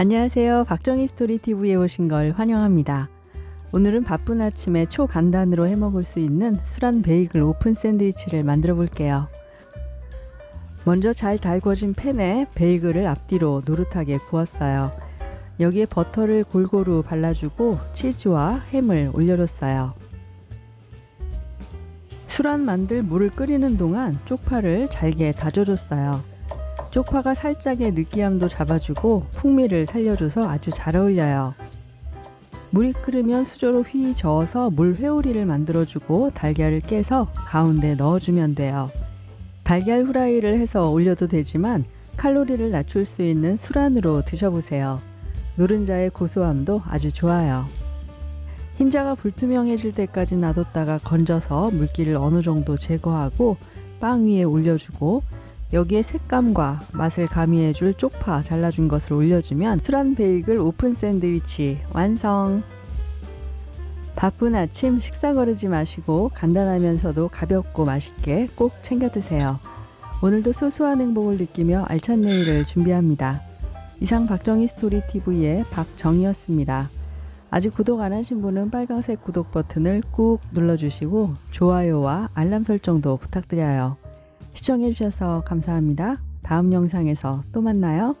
안녕하세요. 박정희 스토리 TV에 오신 걸 환영합니다. 오늘은 바쁜 아침에 초간단으로 해 먹을 수 있는 술안 베이글 오픈 샌드위치를 만들어 볼게요. 먼저 잘 달궈진 팬에 베이글을 앞뒤로 노릇하게 구웠어요. 여기에 버터를 골고루 발라주고 치즈와 햄을 올려줬어요. 술안 만들 물을 끓이는 동안 쪽파를 잘게 다져줬어요. 쪽파가 살짝의 느끼함도 잡아주고 풍미를 살려줘서 아주 잘 어울려요. 물이 끓으면 수저로 휘 저어서 물 회오리를 만들어주고 달걀을 깨서 가운데 넣어주면 돼요. 달걀 후라이를 해서 올려도 되지만 칼로리를 낮출 수 있는 술안으로 드셔보세요. 노른자의 고소함도 아주 좋아요. 흰자가 불투명해질 때까지 놔뒀다가 건져서 물기를 어느 정도 제거하고 빵 위에 올려주고 여기에 색감과 맛을 가미해줄 쪽파 잘라준 것을 올려주면 술안 베이글 오픈 샌드위치 완성! 바쁜 아침 식사 거르지 마시고 간단하면서도 가볍고 맛있게 꼭 챙겨 드세요. 오늘도 소소한 행복을 느끼며 알찬 내일을 준비합니다. 이상 박정희 스토리 TV의 박정희였습니다. 아직 구독 안 하신 분은 빨간색 구독 버튼을 꾹 눌러주시고 좋아요와 알람 설정도 부탁드려요. 시청해주셔서 감사합니다. 다음 영상에서 또 만나요.